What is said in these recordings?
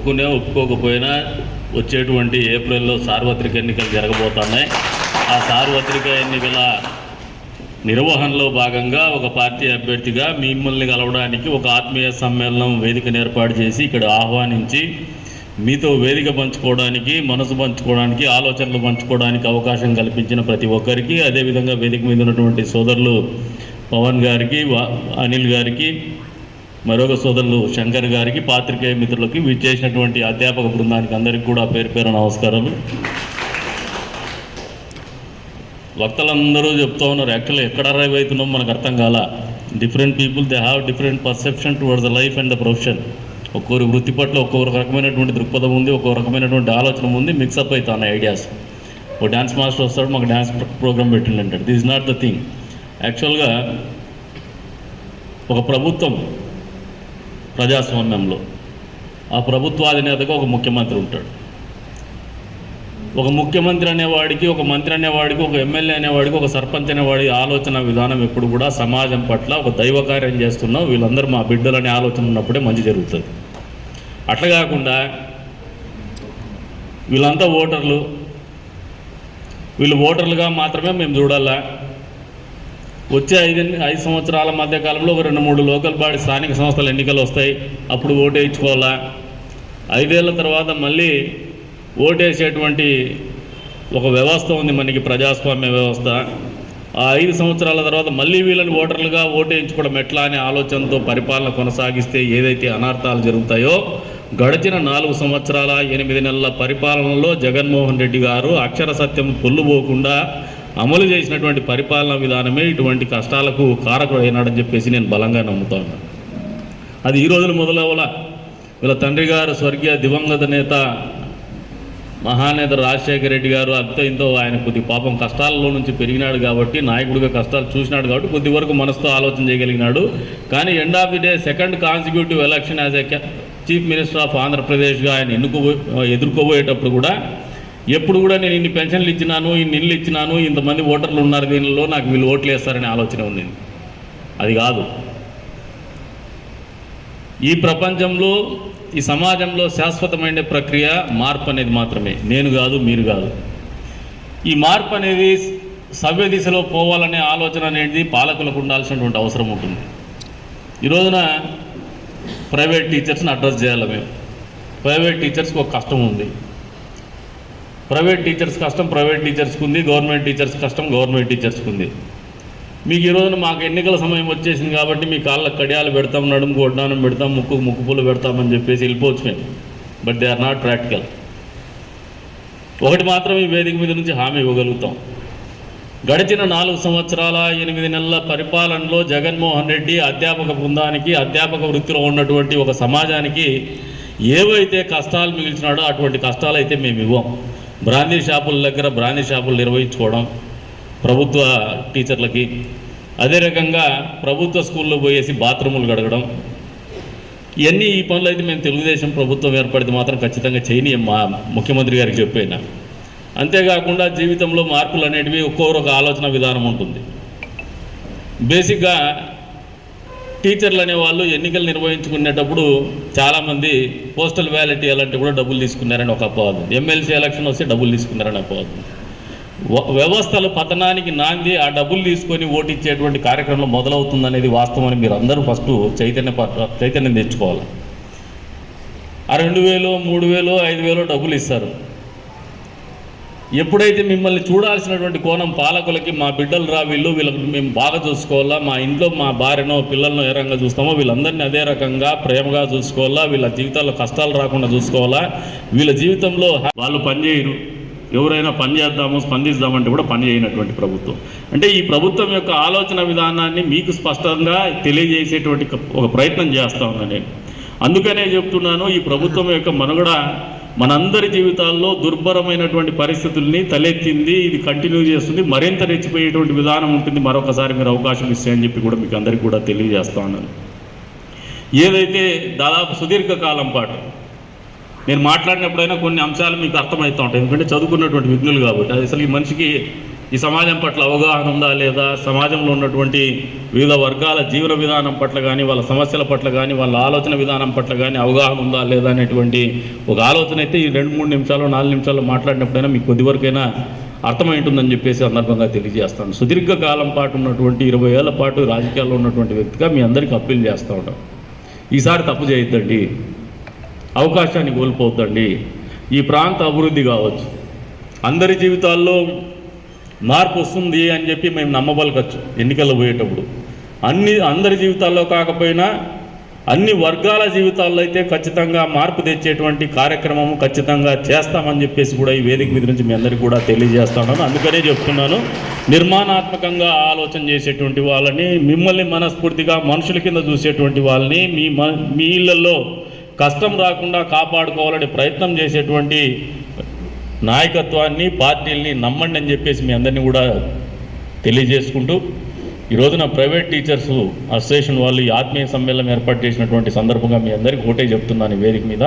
ఒప్పుకునే ఒప్పుకోకపోయినా వచ్చేటువంటి ఏప్రిల్లో సార్వత్రిక ఎన్నికలు జరగబోతున్నాయి. ఆ సార్వత్రిక ఎన్నికల నిర్వహణలో భాగంగా ఒక పార్టీ అభ్యర్థిగా మిమ్మల్ని కలవడానికి ఒక ఆత్మీయ సమ్మేళనం వేదికను ఏర్పాటు చేసి ఇక్కడ ఆహ్వానించి మీతో వేదిక పంచుకోవడానికి మనసు పంచుకోవడానికి ఆలోచనలు పంచుకోవడానికి అవకాశం కల్పించిన ప్రతి ఒక్కరికి అదేవిధంగా వేదిక మీద ఉన్నటువంటి సోదరులు పవన్ గారికి వా- అనిల్ గారికి మరొక సోదరులు శంకర్ గారికి పాత్రికేయ మిత్రులకి విచ్చేసినటువంటి అధ్యాపక బృందానికి అందరికీ కూడా పేరు పేరు నమస్కారాలు వక్తలందరూ చెప్తా ఉన్నారు యాక్చువల్లీ ఎక్కడ అరైవ్ అవుతున్నాం మనకు అర్థం కాల. Different people they have different perception towards the life and the profession ఒక్కొక్కరి వృత్తి పట్ల ఒక్కొక్క రకమైనటువంటి దృక్పథం ఉంది ఒక్కొక్క రకమైనటువంటి ఆలోచన ఉంది మిక్సప్ అవుతాయి ఐడియాస్ ఓ డ్యాన్స్ మాస్టర్ వస్తాడు మాకు డ్యాన్స్ ప్రోగ్రామ్ పెట్టిండి అంటాడు దిస్ నాట్ ద థింగ్ యాక్చువల్గా ఒక ప్రభుత్వం ప్రజాస్వామ్యంలో. ఆ ప్రభుత్వాధినేతగా ఒక ముఖ్యమంత్రి ఉంటాడు. ఒక ముఖ్యమంత్రి అనేవాడికి ఒక మంత్రి అనేవాడికి ఒక ఎమ్మెల్యే అనేవాడికి ఒక సర్పంచ్ అనేవాడి ఆలోచన విధానం ఎప్పుడు కూడా సమాజం పట్ల ఒక దైవ కార్యం చేస్తున్నాం వీళ్ళందరూ మా బిడ్డలనే ఆలోచన ఉన్నప్పుడే మంచి జరుగుతుంది. అట్లా కాకుండా వీళ్ళంతా ఓటర్లు. వీళ్ళు ఓటర్లుగా మాత్రమే మేము చూడాలా? వచ్చే ఐదు ఐదు సంవత్సరాల మధ్య కాలంలో ఒక రెండు మూడు లోకల్ బాడీ స్థానిక సంస్థల ఎన్నికలు వస్తాయి. అప్పుడు ఓటేయించుకోవాలా ఐదేళ్ళ తర్వాత మళ్ళీ ఓటేసేటువంటి ఒక వ్యవస్థ ఉంది మనకి ప్రజాస్వామ్య వ్యవస్థ. ఆ ఐదు సంవత్సరాల తర్వాత మళ్ళీ వీళ్ళని ఓటర్లుగా ఓటేయించుకోవడం ఎట్లా అనే ఆలోచనతో పరిపాలన కొనసాగిస్తే ఏదైతే అనర్థాలు జరుగుతాయో గడిచిన నాలుగు సంవత్సరాల ఎనిమిది నెలల పరిపాలనలో జగన్మోహన్ రెడ్డి గారు అక్షర సత్యం పొల్లుపోకుండా అమలు చేసినటువంటి పరిపాలన విధానమే ఇటువంటి కష్టాలకు కారకుడు అయినాడని చెప్పేసి నేను బలంగా నమ్ముతాను అది ఈ రోజులు మొదలవల వీళ్ళ తండ్రి గారు స్వర్గీయ దివంగత నేత మహానేత రాజశేఖర రెడ్డి గారు అంతో ఇంతో ఆయన కొద్ది పాపం కష్టాలలో నుంచి పెరిగినాడు కాబట్టి నాయకుడిగా కష్టాలు చూసినాడు కాబట్టి కొద్ది వరకు మనసుతో ఆలోచన చేయగలిగినాడు. కానీ end of the day second consecutive election as a chief minister of ఆంధ్రప్రదేశ్గా ఆయన ఎన్నుకో ఎదుర్కోబోయేటప్పుడు కూడా ఎప్పుడు కూడా నేను ఇన్ని పెన్షన్లు ఇచ్చినాను ఇన్ని ఇల్లు ఇచ్చినాను ఇంతమంది ఓటర్లు ఉన్నారు దీనిలో నాకు వీళ్ళు ఓట్లు వేస్తారనే ఆలోచన ఉంది. అది కాదు. ఈ ప్రపంచంలో ఈ సమాజంలో శాశ్వతమైన ప్రక్రియ మార్పు అనేది మాత్రమే. నేను కాదు మీరు కాదు. ఈ మార్పు అనేది సవ్య దిశలో పోవాలనే ఆలోచన అనేది పాలకులకు ఉండాల్సినటువంటి అవసరం ఉంటుంది. ఈ రోజున ప్రైవేట్ టీచర్స్ని అడ్రస్ చేయాలి మేము. ప్రైవేట్ టీచర్స్కి ఒక కష్టం ఉంది. ప్రైవేట్ టీచర్స్ కష్టం ప్రైవేట్ టీచర్స్కి ఉంది గవర్నమెంట్ టీచర్స్ కష్టం గవర్నమెంట్ టీచర్స్కి ఉంది. మీకు ఈరోజున మాకు ఎన్నికల సమయం వచ్చేసింది కాబట్టి మీ కాళ్ళకు కడియాలు పెడతాం నడుము కొడ్డానం పెడతాం ముక్కు ముక్కు పూలు పెడతామని చెప్పేసి వెళ్ళిపోవచ్చు మేము. But they are not practical ఒకటి మాత్రం ఈ వేదిక మీద నుంచి హామీ ఇవ్వగలుగుతాం. గడిచిన నాలుగు సంవత్సరాల ఎనిమిది నెలల పరిపాలనలో జగన్మోహన్ రెడ్డి అధ్యాపక బృందానికి అధ్యాపక వృత్తిలో ఉన్నటువంటి ఒక సమాజానికి ఏవైతే కష్టాలు మిగిల్చినాడో అటువంటి కష్టాలు అయితే మేము ఇవ్వం. బ్రాందీ షాపుల దగ్గర బ్రాందీ షాపులు నిర్వహించుకోవడం ప్రభుత్వ టీచర్లకి అదే రకంగా ప్రభుత్వ స్కూల్లో పోయేసి బాత్రూములు గడగడం ఇవన్నీ ఈ పనులు అయితే మేము తెలుగుదేశం ప్రభుత్వం ఏర్పడితే మాత్రం ఖచ్చితంగా చేయని మా ముఖ్యమంత్రి గారికి చెప్పైనా. అంతేకాకుండా జీవితంలో మార్పులు అనేటివి ఒక్కొక్క ఆలోచన విధానం ఉంటుంది. బేసిక్గా టీచర్లు అనేవాళ్ళు ఎన్నికలు నిర్వహించుకునేటప్పుడు చాలామంది పోస్టల్ వ్యాలిటీ అలాంటి కూడా డబ్బులు తీసుకున్నారని ఒక అపవాదం ఎమ్మెల్సీ ఎలక్షన్ వస్తే డబ్బులు తీసుకున్నారని అపవాదం వ్యవస్థలు పతనానికి నాంది ఆ డబ్బులు తీసుకొని ఓటిచ్చేటువంటి కార్యక్రమం మొదలవుతుందనేది వాస్తవం మీరు అందరూ ఫస్ట్ చైతన్య చైతన్యం తెచ్చుకోవాలి. ఆ రెండు వేలు మూడు వేలు ఐదు వేలు డబ్బులు ఇస్తారు. ఎప్పుడైతే మిమ్మల్ని చూడాల్సినటువంటి కోణం పాలకులకి మా బిడ్డలు రా వీళ్ళు వీళ్ళకి మేము బాగా చూసుకోవాలా? మా ఇంట్లో మా భార్యనో పిల్లలను ఏ రకంగా చూస్తామో వీళ్ళందరినీ అదే రకంగా ప్రేమగా చూసుకోవాలా? వీళ్ళ జీవితాల్లో కష్టాలు రాకుండా చూసుకోవాలా? వీళ్ళ జీవితంలో వాళ్ళు పనిచేయరు ఎవరైనా పని చేద్దాము స్పందిద్దామంటే కూడా పని చేయనటువంటి ప్రభుత్వం. అంటే ఈ ప్రభుత్వం యొక్క ఆలోచన విధానాన్ని మీకు స్పష్టంగా తెలియజేసేటువంటి ఒక ప్రయత్నం చేస్తా ఉన్నాను నేను. అందుకనే చెప్తున్నాను ఈ ప్రభుత్వం యొక్క మనుగడ మనందరి జీవితాల్లో దుర్భరమైనటువంటి పరిస్థితుల్ని తలెత్తింది ఇది కంటిన్యూ చేస్తుంది మరింత రెచ్చిపోయేటువంటి విధానం ఉంటుంది. మరొకసారి మీరు అవకాశం ఇస్తే అని చెప్పి కూడా మీకు అందరికీ కూడా తెలియజేస్తా ఉన్నాను. ఏదైతే దాదాపు సుదీర్ఘకాలం పాటు నేను మాట్లాడినప్పుడైనా కొన్ని అంశాలు మీకు అర్థమవుతూ ఉంటాయి. ఎందుకంటే చదువుకున్నటువంటి విఘ్నులు కాబట్టి అది అసలు ఈ మనిషికి ఈ సమాజం పట్ల అవగాహన ఉందా లేదా? సమాజంలో ఉన్నటువంటి వివిధ వర్గాల జీవన విధానం పట్ల కానీ వాళ్ళ సమస్యల పట్ల కానీ వాళ్ళ ఆలోచన విధానం పట్ల కానీ అవగాహన ఉందా లేదా అనేటువంటి ఒక ఆలోచన అయితే ఈ రెండు మూడు నిమిషాలు నాలుగు నిమిషాలు మాట్లాడినప్పుడైనా మీకు కొద్ది వరకైనా అర్థమై ఉంటుందని చెప్పేసి సందర్భంగా తెలియజేస్తాను. సుదీర్ఘ కాలం పాటు ఉన్నటువంటి ఇరవై ఏళ్ళ పాటు రాజకీయాల్లో ఉన్నటువంటి వ్యక్తిగా మీ అందరికీ అప్పీల్ చేస్తూ ఉంటాం. ఈసారి తప్పు చేయొద్దండి. అవకాశాన్ని కోల్పోవద్దండి. ఈ ప్రాంత అభివృద్ధి కావచ్చు. అందరి జీవితాల్లో మార్పు వస్తుంది అని చెప్పి మేము నమ్మబలకచ్చు ఎన్నికల్లో పోయేటప్పుడు. అన్ని అందరి జీవితాల్లో కాకపోయినా అన్ని వర్గాల జీవితాల్లో అయితే ఖచ్చితంగా మార్పు తెచ్చేటువంటి కార్యక్రమం ఖచ్చితంగా చేస్తామని చెప్పేసి కూడా ఈ వేదిక మీద నుంచి మీ అందరికీ కూడా తెలియజేస్తున్నాను అందుకనే చెప్తున్నాను నిర్మాణాత్మకంగా ఆలోచన చేసేటువంటి వాళ్ళని మిమ్మల్ని మనస్ఫూర్తిగా మనుషుల కింద చూసేటువంటి వాళ్ళని మీ మ మీ ఇళ్ళల్లో కష్టం రాకుండా కాపాడుకోవాలని ప్రయత్నం చేసేటువంటి నాయకత్వాన్ని పార్టీల్ని నమ్మండి అని చెప్పేసి మీ అందరినీ కూడా తెలియజేసుకుంటూ ఈ రోజున ప్రైవేట్ టీచర్స్ అసోసియేషన్ వాళ్ళు ఈ ఆత్మీయ సమ్మేళనం ఏర్పాటు చేసినటువంటి సందర్భంగా మీ అందరికీ ఒకటే చెప్తున్నాను వేదిక మీద.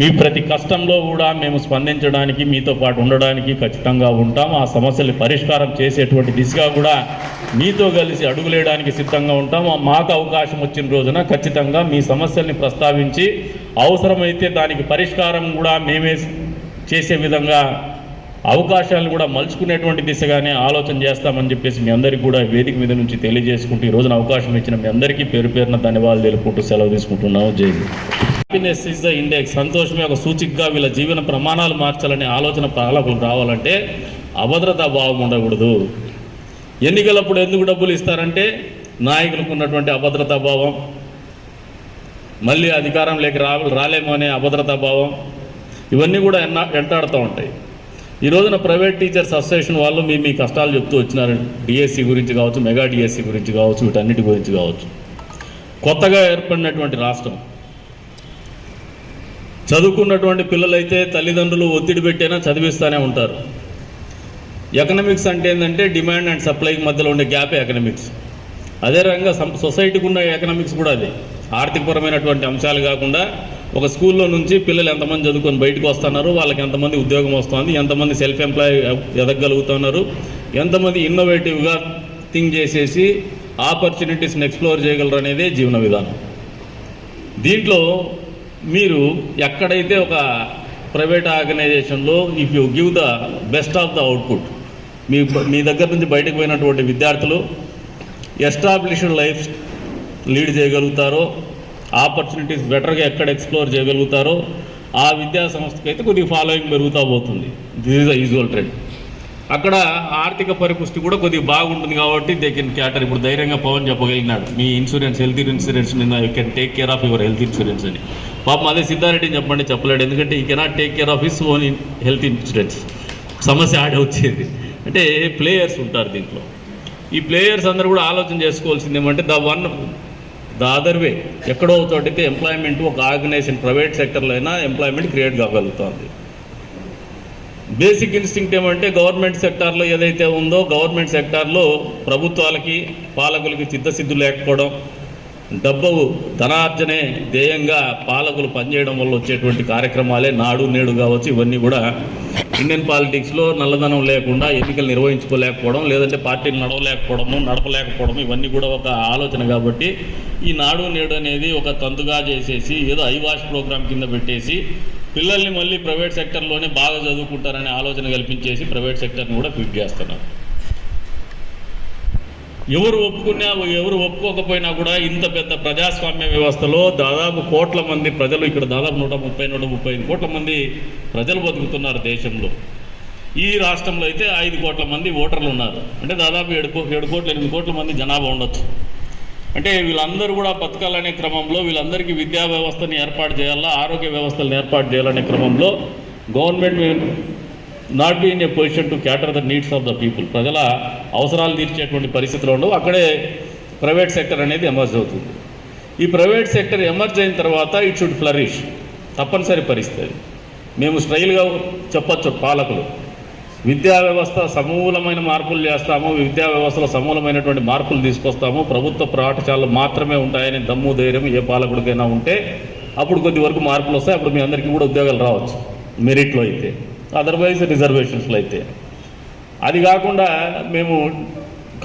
మీ ప్రతి కష్టంలో కూడా మేము స్పందించడానికి మీతో పాటు ఉండడానికి ఖచ్చితంగా ఉంటాం. ఆ సమస్యలు పరిష్కారం చేసేటువంటి దిశగా కూడా మీతో కలిసి అడుగులేయడానికి సిద్ధంగా ఉంటాం. ఆ మాకు అవకాశం వచ్చిన రోజున ఖచ్చితంగా మీ సమస్యల్ని ప్రస్తావించి అవసరమైతే దానికి పరిష్కారం కూడా మేమే చేసే విధంగా అవకాశాలను కూడా మలుచుకునేటువంటి దిశగానే ఆలోచన చేస్తామని చెప్పేసి మీ అందరికీ కూడా వేదిక మీద నుంచి తెలియజేసుకుంటూ ఈ రోజున అవకాశం ఇచ్చిన మీ అందరికీ పేరు పేరున ధన్యవాదాలు తెలుపుకుంటూ సెలవు తీసుకుంటున్నాము. జై హ్యాపీనెస్ ఇస్ ద ఇండెక్స్ సంతోషమే ఒక సూచికగా వీళ్ళ జీవన ప్రమాణాలు మార్చాలనే ఆలోచన పాలకులు రావాలంటే అభద్రతా భావం ఉండకూడదు. ఎన్నికలప్పుడు ఎందుకు డబ్బులు ఇస్తారంటే నాయకులకు ఉన్నటువంటి అభద్రతా భావం. మళ్ళీ అధికారం లేక రా రాలేమో అనే అభద్రతా భావం. ఇవన్నీ కూడా ఎన్నా వెంటాడుతూ ఉంటాయి. ఈ రోజున ప్రైవేట్ టీచర్స్ అసోసియేషన్ వాళ్ళు మీ మీ కష్టాలు చెప్తూ వచ్చినారు డిఎస్సి గురించి కావచ్చు మెగా డిఎస్సి గురించి కావచ్చు వీటన్నిటి గురించి కావచ్చు. కొత్తగా ఏర్పడినటువంటి రాష్ట్రం. చదువుకున్నటువంటి పిల్లలైతే తల్లిదండ్రులు ఒత్తిడి పెట్టైనా చదివిస్తూనే ఉంటారు. ఎకనామిక్స్ అంటే ఏంటంటే డిమాండ్ అండ్ సప్లైకి మధ్యలో ఉండే గ్యాపే ఎకనామిక్స్ అదే రకంగా సొసైటీకి ఉన్న ఎకనామిక్స్ కూడా అదే. ఆర్థికపరమైనటువంటి అంశాలు కాకుండా ఒక స్కూల్లో నుంచి పిల్లలు ఎంతమంది చదువుకొని బయటకు వస్తున్నారు వాళ్ళకి ఎంతమంది ఉద్యోగం వస్తుంది ఎంతమంది సెల్ఫ్ ఎంప్లాయ్ ఎదగలుగుతున్నారు ఎంతమంది ఇన్నోవేటివ్గా థింక్ చేసేసి ఆపర్చునిటీస్ని ఎక్స్ప్లోర్ చేయగలరు అనేది జీవన విధానం. దీంట్లో మీరు ఎక్కడైతే ఒక ప్రైవేట్ ఆర్గనైజేషన్లో if you give the best of the output మీ మీ దగ్గర నుంచి బయటకు పోయినటువంటి విద్యార్థులు ఎస్టాబ్లిష్డ్ లైఫ్ లీడ్ చేయగలుగుతారో ఆపర్చునిటీస్ బెటర్గా ఎక్కడ ఎక్స్ప్లోర్ చేయగలుగుతారో ఆ విద్యా సంస్థకైతే అయితే కొద్దిగా ఫాలోయింగ్ పెరుగుతూ పోతుంది. This is a usual trend అక్కడ ఆర్థిక పరిపుష్టి కూడా కొద్దిగా బాగుంటుంది కాబట్టి దే కెన్ క్యాటర్ ఇప్పుడు ధైర్యంగా పవన్ చెప్పగలిగినాడు. మీ ఇన్సూరెన్స్ హెల్త్ ఇన్సూరెన్స్ నిన్న you can take care of your health insurance అని. పాపం అదే సిద్ధారెడ్డిని చెప్పండి చెప్పలేడు. ఎందుకంటే he cannot take care of his own health insurance సమస్య ఆడే వచ్చేది. అంటే ప్లేయర్స్ ఉంటారు దీంట్లో. ఈ ప్లేయర్స్ అందరూ కూడా ఆలోచన చేసుకోవాల్సింది ఏమంటే the one the other way ఎక్కడో ఒక ఎంప్లాయ్మెంట్ ఒక ఆర్గనైజేషన్ ప్రైవేట్ సెక్టర్లో అయినా ఎంప్లాయ్మెంట్ క్రియేట్ కాగలుగుతుంది. బేసిక్ ఇన్స్టింక్ట్ ఏమంటే గవర్నమెంట్ సెక్టార్లో ఏదైతే ఉందో గవర్నమెంట్ సెక్టార్లో ప్రభుత్వాలకి పాలకులకి చిత్తశుద్ధి లేకపోవడం డబ్బు ధనార్జనే ధ్యేయంగా పాలకులు పనిచేయడం వల్ల వచ్చేటువంటి కార్యక్రమాలే నాడు నేడు కావచ్చు ఇవన్నీ కూడా ఇండియన్ పాలిటిక్స్లో నల్లధనం లేకుండా ఎన్నికలు నిర్వహించుకోలేకపోవడం లేదంటే పార్టీలు నడవలేకపోవడము నడపలేకపోవడం ఇవన్నీ కూడా ఒక ఆలోచన కాబట్టి ఈ నాడు నేడు అనేది ఒక తంతుగా చేసేసి ఏదో ఐవాష్ ప్రోగ్రాం కింద పెట్టేసి పిల్లల్ని మళ్ళీ ప్రైవేట్ సెక్టర్లోనే బాగా చదువుకుంటారనే ఆలోచన కల్పించేసి ప్రైవేట్ సెక్టర్ని కూడా ఫిట్ చేస్తున్నారు. ఎవరు ఒప్పుకున్నా ఎవరు ఒప్పుకోకపోయినా కూడా ఇంత పెద్ద ప్రజాస్వామ్య వ్యవస్థలో దాదాపు కోట్ల మంది ప్రజలు ఇక్కడ దాదాపు నూట ముప్పై నూట ముప్పై ఐదు కోట్ల మంది ప్రజలు బతుకుతున్నారు దేశంలో. ఈ రాష్ట్రంలో అయితే ఐదు కోట్ల మంది ఓటర్లు ఉన్నారు. అంటే దాదాపు ఏడు కో ఏడు కోట్ల ఎనిమిది కోట్ల మంది జనాభా ఉండొచ్చు. అంటే వీళ్ళందరూ కూడా బతకాలనే క్రమంలో వీళ్ళందరికీ విద్యా వ్యవస్థని ఏర్పాటు చేయాలా ఆరోగ్య వ్యవస్థలను ఏర్పాటు చేయాలనే క్రమంలో government not be in a position to cater the needs of the people ప్రజల అవసరాలు తీర్చేటువంటి పరిస్థితులు ఉండవు. అక్కడే ప్రైవేట్ సెక్టర్ అనేది ఎమర్జ్ అవుతుంది. ఈ ప్రైవేట్ సెక్టర్ ఎమర్జ్ అయిన తర్వాత ఇట్ షుడ్ ఫ్లరిష్ తప్పనిసరి పరిస్థితి. మేము స్టైల్గా చెప్పొచ్చు పాలకులు. విద్యా వ్యవస్థ సమూలమైన మార్పులు చేస్తాము. విద్యా వ్యవస్థలో సమూలమైనటువంటి మార్పులు తీసుకొస్తాము. ప్రభుత్వ పాఠశాలలు మాత్రమే ఉంటాయని దమ్ము ధైర్యం ఏ పాలకుడికైనా ఉంటే అప్పుడు కొద్ది వరకు మార్పులు వస్తాయి. అప్పుడు మీ అందరికీ కూడా ఉద్యోగాలు రావచ్చు. మెరిట్లో అయితే. అదర్వైజ్ రిజర్వేషన్స్లో అయితే. అది కాకుండా మేము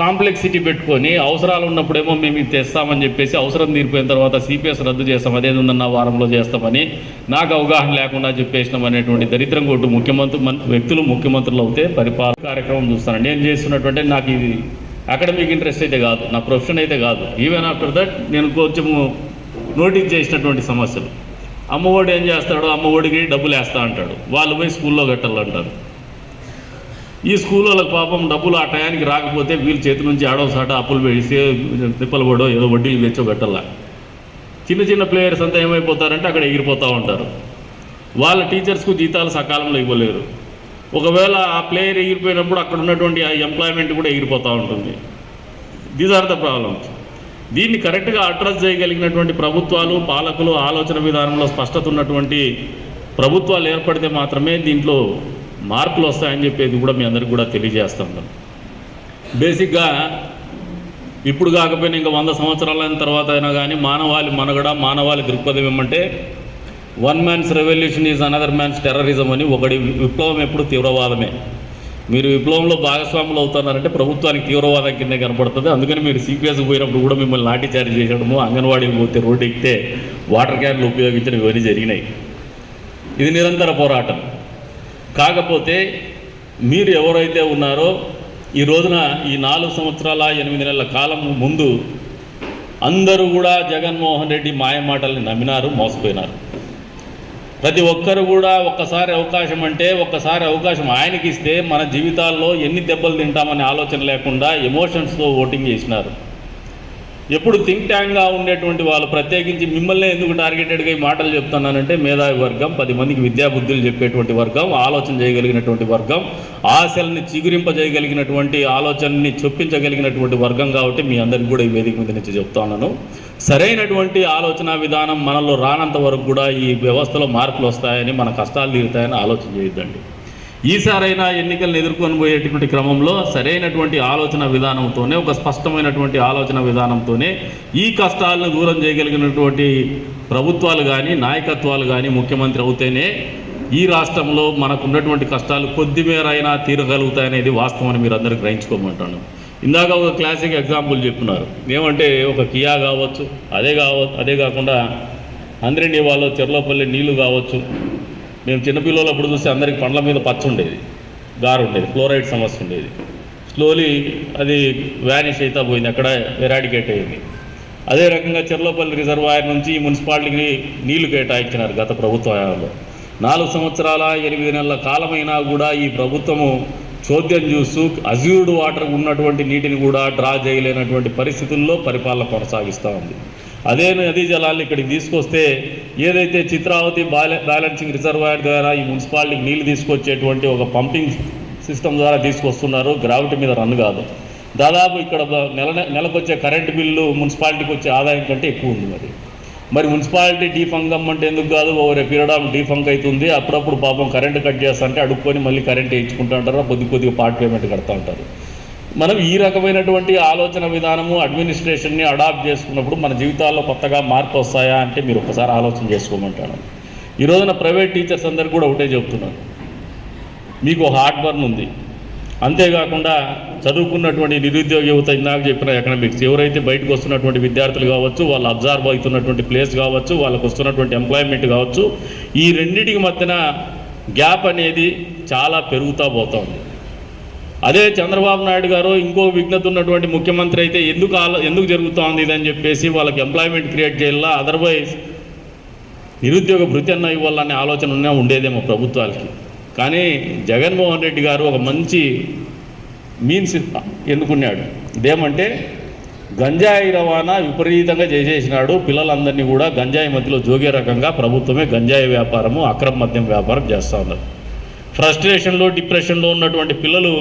కాంప్లెక్సిటీ పెట్టుకొని అవసరాలు ఉన్నప్పుడేమో మేము ఇది తెస్తామని చెప్పేసి అవసరం తీరిపోయిన తర్వాత సిపిఎస్ రద్దు చేస్తాం. అదేది ఉందన్న వారంలో చేస్తామని నాకు అవగాహన లేకుండా చెప్పేసినాం అనేటువంటి దరిద్రం కొట్టు ముఖ్యమంత్రి వ్యక్తులు ముఖ్యమంత్రులు అవుతే పరిపాలన కార్యక్రమం చూస్తాను. నేను చేస్తున్నటువంటి నాకు ఇది అకాడమిక్ ఇంట్రెస్ట్ అయితే కాదు. నా ప్రొఫెషన్ అయితే కాదు. ఈవెన్ ఆఫ్టర్ దట్ నేను కొంచెము నోటీస్ చేసినటువంటి సమస్యలు. అమ్మఒడి ఏం చేస్తాడు అమ్మఒడికి డబ్బులు వేస్తా అంటాడు. వాళ్ళు పోయి స్కూల్లో కట్టాలంటారు ఈ స్కూల్ వాళ్ళకి పాపం డబ్బులు ఆ టయానికి రాకపోతే వీళ్ళ చేతి నుంచి ఆడో సాట అప్పులు వేసి తిప్పలు పడో ఏదో వడ్డీలు తెచ్చో కట్టాల. చిన్న చిన్న ప్లేయర్స్ అంతా ఏమైపోతారంటే అక్కడ ఎగిరిపోతూ ఉంటారు. వాళ్ళ టీచర్స్కు జీతాలు సకాలంలో ఇవ్వలేరు. ఒకవేళ ఆ ప్లేయర్ ఎగిరిపోయినప్పుడు అక్కడ ఉన్నటువంటి ఆ ఎంప్లాయ్మెంట్ కూడా ఎగిరిపోతూ ఉంటుంది. దీస్ ఆర్ ద ప్రాబ్లమ్స్ దీన్ని కరెక్ట్గా అడ్రస్ చేయగలిగినటువంటి ప్రభుత్వాలు పాలకులు ఆలోచన విధానంలో స్పష్టత ఉన్నటువంటి ప్రభుత్వాలు ఏర్పడితే మాత్రమే దీంట్లో మార్పులు వస్తాయని చెప్పేది కూడా మీ అందరికి కూడా తెలియజేస్తాం బేసిక్గా ఇప్పుడు కాకపోయినా ఇంకా వంద సంవత్సరాలైన తర్వాత అయినా కానీ మానవాళి మనుగడ మానవాళి దృక్పథం ఏమంటే one man's revolution is another man's terrorism అని ఒకటి విప్లవం ఎప్పుడు తీవ్రవాదమే. మీరు విప్లవంలో భాగస్వాములు అవుతున్నారంటే ప్రభుత్వానికి తీవ్రవాదం కింద కనపడుతుంది. అందుకని మీరు సిపిఎస్కి పోయినప్పుడు కూడా మిమ్మల్ని లాఠీ చార్జ్ చేయడము అంగన్వాడీకి పోతే రోడ్డు ఎక్కితే వాటర్ క్యాన్లు ఉపయోగించడం ఇవన్నీ జరిగినాయి. ఇది నిరంతర పోరాటం. కాకపోతే మీరు ఎవరైతే ఉన్నారో ఈ రోజున ఈ నాలుగు సంవత్సరాల ఎనిమిది నెలల కాలం ముందు అందరూ కూడా జగన్మోహన్ రెడ్డి మాయమాటల్ని నమ్మినారు మోసపోయినారు. ప్రతి ఒక్కరు కూడా ఒక్కసారి అవకాశం అంటే ఒక్కసారి అవకాశం ఆయనకి ఇస్తే మన జీవితాల్లో ఎన్ని దెబ్బలు తింటామనే ఆలోచన లేకుండా ఎమోషన్స్తో ఓటింగ్ చేసినారు. ఎప్పుడు థింక్ ట్యాంక్గా ఉండేటువంటి వాళ్ళు ప్రత్యేకించి మిమ్మల్ని ఎందుకు టార్గెటెడ్గా ఈ మాటలు చెప్తున్నానంటే మేధావి వర్గం పది మందికి విద్యాబుద్ధులు చెప్పేటువంటి వర్గం ఆలోచన చేయగలిగినటువంటి వర్గం ఆశల్ని చిగురింపజేయగలిగినటువంటి ఆలోచనని చొప్పించగలిగినటువంటి వర్గం కాబట్టి మీ అందరికీ కూడా ఈ వేదిక మీద నుంచి చెప్తున్నాను సరైనటువంటి ఆలోచన విధానం మనలో రానంత వరకు కూడా ఈ వ్యవస్థలో మార్పులు వస్తాయని మన కష్టాలు తీరుతాయని ఆలోచన చేయొద్దండి. ఈసారైనా ఎన్నికలను ఎదుర్కొనిపోయేటటువంటి క్రమంలో సరైనటువంటి ఆలోచన విధానంతోనే ఒక స్పష్టమైనటువంటి ఆలోచన విధానంతోనే ఈ కష్టాలను దూరం చేయగలిగినటువంటి ప్రభుత్వాలు కానీ నాయకత్వాలు కానీ ముఖ్యమంత్రి అవుతేనే ఈ రాష్ట్రంలో మనకున్నటువంటి కష్టాలు కొద్ది మేరైనా తీరగలుగుతాయనేది వాస్తవం అని మీరు అందరూ గ్రహించుకోమంటాను ఇందాక ఒక క్లాసిక్ ఎగ్జాంపుల్ చెప్తున్నారు. ఏమంటే ఒక కియా కావచ్చు అదే కావచ్చు అదే కాకుండా అందరి వాళ్ళు చెర్లోపల్లి నీళ్ళు కావచ్చు మేము చిన్నపిల్లలు అప్పుడు చూస్తే అందరికి పండ్ల మీద పచ్చ ఉండేది గారు ఉండేది ఫ్లోరైడ్ సమస్య ఉండేది. స్లోలీ అది వ్యానిష్ అయితే పోయింది అక్కడ ఎరాడికేట్ అయింది. అదే రకంగా చెర్లోపల్లి రిజర్వాయర్ నుంచి ఈ మున్సిపాలిటీకి నీళ్ళు కేటాయించినారు గత ప్రభుత్వ హయాంలో. నాలుగు సంవత్సరాల ఎనిమిది నెలల కాలమైనా కూడా ఈ ప్రభుత్వము చోద్యం చూస్తూ అజ్యూర్డ్ వాటర్ ఉన్నటువంటి నీటిని కూడా డ్రా చేయలేనటువంటి పరిస్థితుల్లో పరిపాలన కొనసాగిస్తూ ఉంది. అదే నదీ జలాన్ని ఇక్కడికి తీసుకొస్తే ఏదైతే చిత్రావతి బ్యాలెన్సింగ్ రిజర్వాయర్ ద్వారా ఈ మున్సిపాలిటీకి నీళ్ళు తీసుకొచ్చేటువంటి ఒక పంపింగ్ సిస్టమ్ ద్వారా తీసుకొస్తున్నారు గ్రావిటీ మీద రన్ కాదు. దాదాపు ఇక్కడ నెల నెలకొచ్చే కరెంటు బిల్లు మున్సిపాలిటీకి వచ్చే ఆదాయం కంటే ఎక్కువ ఉంది మరి. మరి మున్సిపాలిటీ డీఫంగం అంటే ఎందుకు కాదు? ఓవర్ పీరియడ్ ఆఫ్ డీఫంక్ అవుతుంది అప్పుడప్పుడు పాపం కరెంటు కట్ చేస్తా అంటే అడుక్కొని మళ్ళీ కరెంట్ వేయించుకుంటూ ఉంటారు కొద్ది కొద్దిగా పార్ట్ పేమెంట్ కడతా ఉంటారు. మనం ఈ రకమైనటువంటి ఆలోచన విధానము అడ్మినిస్ట్రేషన్ని అడాప్ట్ చేసుకున్నప్పుడు మన జీవితాల్లో కొత్తగా మార్పు వస్తాయా అంటే మీరు ఒకసారి ఆలోచన చేసుకోమంటాను. ఈ రోజున ప్రైవేట్ టీచర్స్ అందరికీ కూడా ఒకటే చెప్తున్నాను మీకు హార్డ్ బర్న్ ఉంది. అంతేకాకుండా చదువుకున్నటువంటి నిరుద్యోగ యువత ఇందాక చెప్పిన ఎకనామిక్స్ ఎవరైతే బయటకు వస్తున్నటువంటి విద్యార్థులు కావచ్చు వాళ్ళు అబ్జర్వ్ అవుతున్నటువంటి ప్లేస్ కావచ్చు వాళ్ళకు వస్తున్నటువంటి ఎంప్లాయ్మెంట్ కావచ్చు ఈ రెండింటికి మధ్యన గ్యాప్ అనేది చాలా పెరుగుతూ పోతా ఉంది. అదే చంద్రబాబు నాయుడు గారు ఇంకో విఘ్నత ఉన్నటువంటి ముఖ్యమంత్రి అయితే ఎందుకు ఆలో ఎందుకు జరుగుతోంది ఇదని చెప్పేసి వాళ్ళకి ఎంప్లాయ్మెంట్ క్రియేట్ చేయాలా అదర్వైజ్ నిరుద్యోగ భృతి అన్న ఇవ్వాలనే ఆలోచన ఉన్నా ఉండేదేమో ప్రభుత్వాలకి. కానీ జగన్మోహన్ రెడ్డి గారు ఒక మంచి మీన్స్ ఎన్నుకున్నాడు. ఇదేమంటే గంజాయి రవాణా విపరీతంగా చేసేసినాడు. పిల్లలందరినీ కూడా గంజాయి మధ్యలో జోగే రకంగా ప్రభుత్వమే గంజాయి వ్యాపారము అక్రమ మద్యం వ్యాపారం చేస్తూ ఉన్నారు ఫ్రస్ట్రేషన్లో డిప్రెషన్లో ఉన్నటువంటి పిల్లలు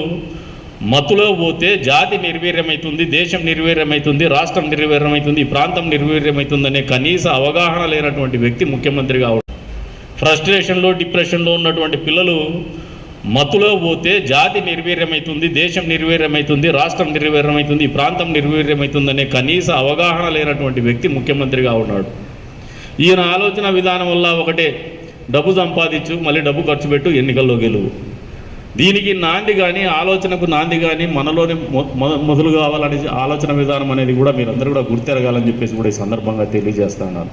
మత్తులో పోతే జాతి నిర్వీర్యమవుతుంది దేశం నిర్వీర్యమవుతుంది రాష్ట్రం నిర్వీర్యమవుతుంది ఈ ప్రాంతం నిర్వీర్యమవుతుందనే కనీస అవగాహన లేనటువంటి వ్యక్తి ముఖ్యమంత్రి కావడం. ఫ్రస్ట్రేషన్లో డిప్రెషన్లో ఉన్నటువంటి పిల్లలు మత్తులో పోతే జాతి నిర్వీర్యమవుతుంది దేశం నిర్వీర్యమవుతుంది రాష్ట్రం నిర్వీర్యమవుతుంది ఈ ప్రాంతం నిర్వీర్యమవుతుందనే కనీస అవగాహన లేనటువంటి వ్యక్తి ముఖ్యమంత్రిగా ఉన్నాడు ఈయన ఆలోచన విధానం వల్ల ఒకటే డబ్బు సంపాదించు మళ్ళీ డబ్బు ఖర్చు పెట్టు ఎన్నికల్లో గెలువు. దీనికి నాంది కానీ ఆలోచనకు నాంది కానీ మనలోనే మొ- మొదలు కావాలనే ఆలోచన విధానం అనేది కూడా మీరందరూ కూడా గుర్తెరగాలని చెప్పేసి కూడా ఈ సందర్భంగా తెలియజేస్తున్నాను.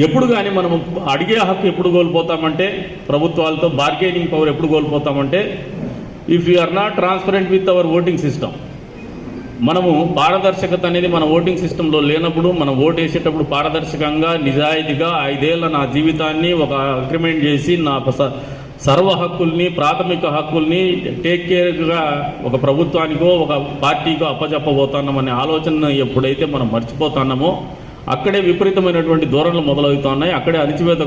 ఎప్పుడు కానీ మనం అడిగే హక్కు ఎప్పుడు కోల్పోతామంటే ప్రభుత్వాలతో బార్గెనింగ్ పవర్ ఎప్పుడు కోల్పోతామంటే if you are not transparent with our voting system మనము పారదర్శకత అనేది మన ఓటింగ్ సిస్టంలో లేనప్పుడు మనం ఓటు వేసేటప్పుడు పారదర్శకంగా నిజాయితీగా ఐదేళ్ళ నా జీవితాన్ని ఒక అగ్రిమెంట్ చేసి నా స- సర్వ హక్కుల్ని ప్రాథమిక హక్కుల్ని టేక్ కేర్గా ఒక ప్రభుత్వానికో ఒక పార్టీకో అప్పచెప్పబోతున్నామనే ఆలోచన ఎప్పుడైతే మనం మర్చిపోతున్నామో అక్కడే విపరీతమైనటువంటి ధోరణులు మొదలవుతున్నాయి. అక్కడే అణిచివేత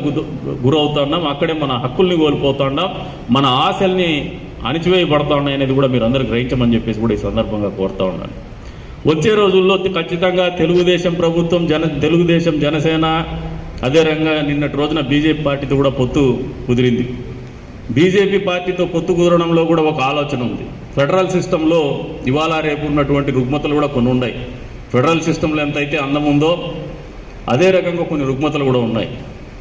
గురవుతున్నాం. అక్కడే మన హక్కుల్ని కోల్పోతున్నాం. మన ఆశల్ని అణిచివేయబడతా ఉన్నాయి అనేది కూడా మీరు అందరూ గ్రహించమని చెప్పేసి కూడా ఈ సందర్భంగా కోరుతా ఉన్నాను. వచ్చే రోజుల్లో ఖచ్చితంగా తెలుగుదేశం ప్రభుత్వం జన తెలుగుదేశం జనసేన అదే రంగా నిన్నటి రోజున బీజేపీ పార్టీతో కూడా పొత్తు కుదిరింది. బీజేపీ పార్టీతో పొత్తు కుదరడంలో కూడా ఒక ఆలోచన ఉంది. ఫెడరల్ సిస్టంలో ఇవాళ రేపు ఉన్నటువంటి రుగ్మతలు కూడా కొన్ని ఉన్నాయి. ఫెడరల్ సిస్టంలో ఎంతైతే అందం ఉందో అదే రకంగా కొన్ని రుగ్మతలు కూడా ఉన్నాయి.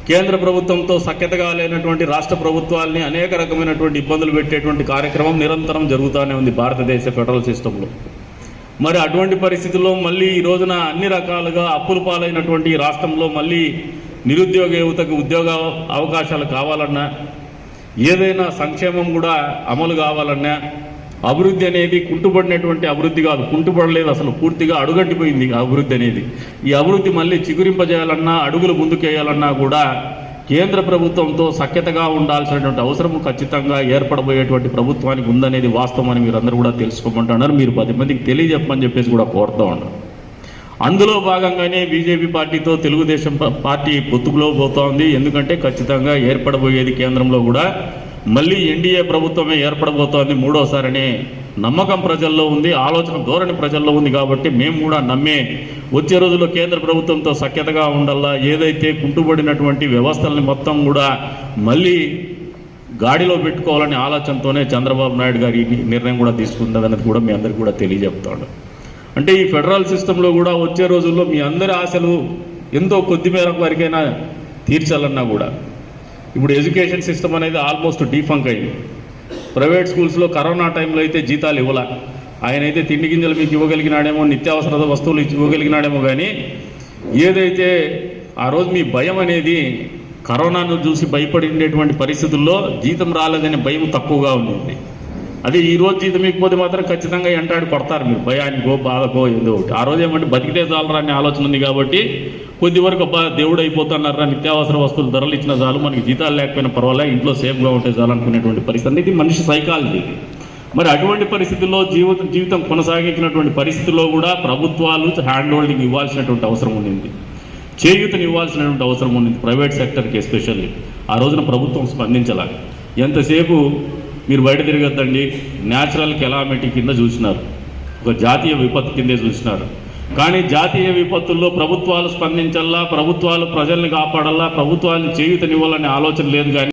కేంద్ర ప్రభుత్వంతో సఖ్యతగా లేనటువంటి రాష్ట్ర ప్రభుత్వాల్ని అనేక రకమైనటువంటి ఇబ్బందులు పెట్టేటువంటి కార్యక్రమం నిరంతరం జరుగుతూనే ఉంది భారతదేశ ఫెడరల్ సిస్టంలో. మరి అటువంటి పరిస్థితుల్లో మళ్ళీ ఈ రోజున అన్ని రకాలుగా అప్పులు పాలైనటువంటి రాష్ట్రంలో మళ్ళీ నిరుద్యోగ యువతకు ఉద్యోగ అవకాశాలు కావాలన్నా ఏదైనా సంక్షేమం కూడా అమలు కావాలన్నా అభివృద్ధి అనేది కుంటుపడినటువంటి అభివృద్ధి కాదు. కుంటుపడలేదు అసలు పూర్తిగా అడుగట్టిపోయింది అభివృద్ధి అనేది. ఈ అభివృద్ధి మళ్ళీ చిగురింపజేయాలన్నా అడుగులు ముందుకేయాలన్నా కూడా కేంద్ర ప్రభుత్వంతో సఖ్యతగా ఉండాల్సినటువంటి అవసరం ఖచ్చితంగా ఏర్పడబోయేటువంటి ప్రభుత్వానికి ఉందనేది వాస్తవం అని మీరు అందరూ కూడా తెలుసుకోమంటున్నారు. మీరు పది మందికి తెలియజెప్పమని చెప్పేసి కూడా కోరుతూ ఉన్నారు అందులో భాగంగానే బీజేపీ పార్టీతో తెలుగుదేశం పార్టీ పొత్తుకులో పోతోంది. ఎందుకంటే ఖచ్చితంగా ఏర్పడబోయేది కేంద్రంలో కూడా మళ్ళీ ఎన్డీఏ ప్రభుత్వమే ఏర్పడబోతోంది మూడోసారనే. నమ్మకం ప్రజల్లో ఉంది ఆలోచన ధోరణి ప్రజల్లో ఉంది కాబట్టి మేము కూడా నమ్మే. వచ్చే రోజుల్లో కేంద్ర ప్రభుత్వంతో సఖ్యతగా ఉండాలా ఏదైతే కుంటుబడినటువంటి వ్యవస్థల్ని మొత్తం కూడా మళ్ళీ గాడిలో పెట్టుకోవాలనే ఆలోచనతోనే చంద్రబాబు నాయుడు గారి ఈ నిర్ణయం కూడా తీసుకుందనేది కూడా మీ అందరికీ కూడా తెలియజెప్తాడు. అంటే ఈ ఫెడరల్ సిస్టంలో కూడా వచ్చే రోజుల్లో మీ అందరి ఆశలు ఎంతో కొద్ది మేరకు వరకైనా తీర్చాలన్నా కూడా. ఇప్పుడు ఎడ్యుకేషన్ సిస్టమ్ అనేది ఆల్మోస్ట్ డీఫంక్ అయింది. ప్రైవేట్ స్కూల్స్లో కరోనా టైంలో అయితే జీతాలు ఇవ్వాల. ఆయన అయితే తిండి గింజలు మీకు ఇవ్వగలిగినాడేమో నిత్యావసర వస్తువులు ఇవ్వగలిగినాడేమో కానీ ఏదైతే ఆ రోజు మీ భయం అనేది కరోనాను చూసి భయపడి ఉండేటువంటి పరిస్థితుల్లో జీతం రాలేదనే భయం తక్కువగా ఉంది అదే ఈ రోజు జీతం ఇకపోతే మాత్రం ఖచ్చితంగా ఎంటాడు కొడతారు మీరు. భయానికో బాధకో ఏదో ఒకటి. ఆ రోజు ఏమంటే బతికితే చాలరా అనే ఆలోచన ఉంది కాబట్టి కొద్ది వరకు అబ్బా దేవుడు అయిపోతున్నారా నిత్యావసర వస్తువులు ధరలు ఇచ్చిన చాలు మనకి జీతాలు లేకపోయినా పర్వాలే ఇంట్లో సేఫ్గా ఉంటే చాలు అనుకునేటువంటి పరిస్థితి. ఇది మనిషి సైకాలజీ మరి అటువంటి పరిస్థితుల్లో జీవితం జీవితం కొనసాగించినటువంటి పరిస్థితుల్లో కూడా ప్రభుత్వాలు హ్యాండ్ హోల్డింగ్ ఇవ్వాల్సినటువంటి అవసరం ఉండింది చేయూతని ఇవ్వాల్సినటువంటి అవసరం ఉండింది ప్రైవేట్ సెక్టర్కి ఎస్పెషల్లీ. ఆ రోజున ప్రభుత్వం స్పందించాలి. ఎంతసేపు మీరు బయట తిరగద్దండి. న్యాచురల్ కెలామిటీ కింద చూసినారు. ఒక జాతీయ విపత్తు కిందే చూసినారు. కానీ జాతీయ విపత్తుల్లో ప్రభుత్వాలు స్పందించల్లా ప్రభుత్వాలు ప్రజల్ని కాపాడల్లా ప్రభుత్వాలను చేయుతనివ్వాలనే ఆలోచన లేదు కానీ